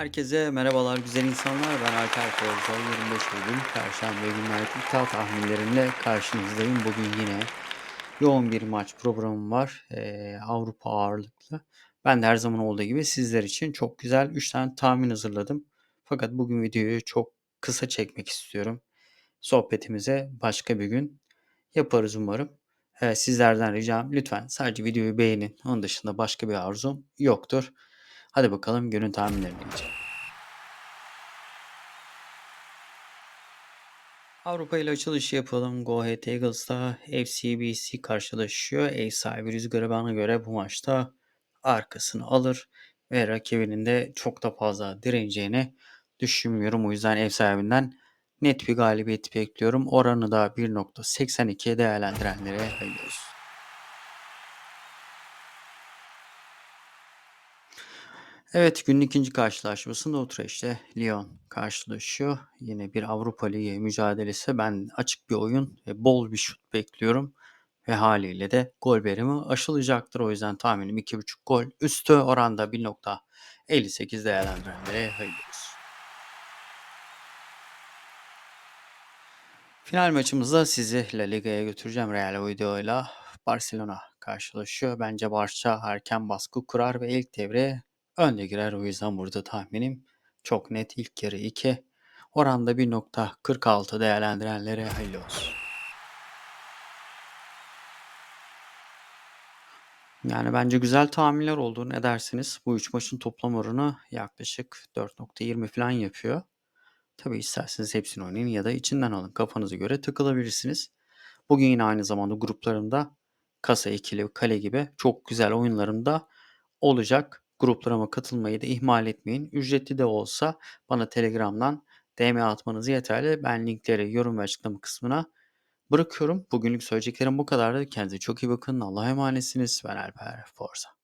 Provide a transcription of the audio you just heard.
Herkese merhabalar güzel insanlar. Ben Alper Kozda. 25 Eylül Perşembe günler iddia tahminlerimle karşınızdayım. Bugün yine yoğun bir maç programım var. Ee, Avrupa ağırlıklı. Ben de her zaman olduğu gibi sizler için çok güzel 3 tane tahmin hazırladım. Fakat bugün videoyu çok kısa çekmek istiyorum. Sohbetimize başka bir gün yaparız umarım. Ee, sizlerden ricam lütfen sadece videoyu beğenin. Onun dışında başka bir arzum yoktur. Hadi bakalım günün tahminlerine geçelim. Avrupa ile açılış yapalım. Go Ahead Eagles'ta FCBC karşılaşıyor. Ev sahibi Rüzgar'ı bana göre bu maçta arkasını alır ve rakibinin de çok da fazla direneceğini düşünmüyorum. O yüzden ev sahibinden net bir galibiyet bekliyorum. Oranı da 1.82'ye değerlendirenlere hayırlı Evet günün ikinci karşılaşmasında Utrecht'te Lyon karşılaşıyor. Yine bir Avrupa Ligi mücadelesi. Ben açık bir oyun ve bol bir şut bekliyorum. Ve haliyle de gol verimi aşılacaktır. O yüzden tahminim 2.5 gol. Üstü oranda 1.58 değerlendirenlere hayırlı olsun. Final maçımızda sizi La Liga'ya götüreceğim Real Oviedo Barcelona karşılaşıyor. Bence Barça erken baskı kurar ve ilk devre önde girer. O yüzden burada tahminim çok net ilk yarı 2. Oranda 1.46 değerlendirenlere hayırlı olsun. Yani bence güzel tahminler oldu. Ne dersiniz? Bu üç maçın toplam oranı yaklaşık 4.20 falan yapıyor. Tabi isterseniz hepsini oynayın ya da içinden alın. Kafanıza göre takılabilirsiniz. Bugün yine aynı zamanda gruplarımda kasa ikili, kale gibi çok güzel oyunlarım da olacak. Gruplarıma katılmayı da ihmal etmeyin. Ücretli de olsa bana Telegram'dan DM atmanız yeterli. Ben linkleri yorum ve açıklama kısmına bırakıyorum. Bugünlük söyleyeceklerim bu kadardı. Kendinize çok iyi bakın. Allah'a emanetsiniz. Ben Alper Forza.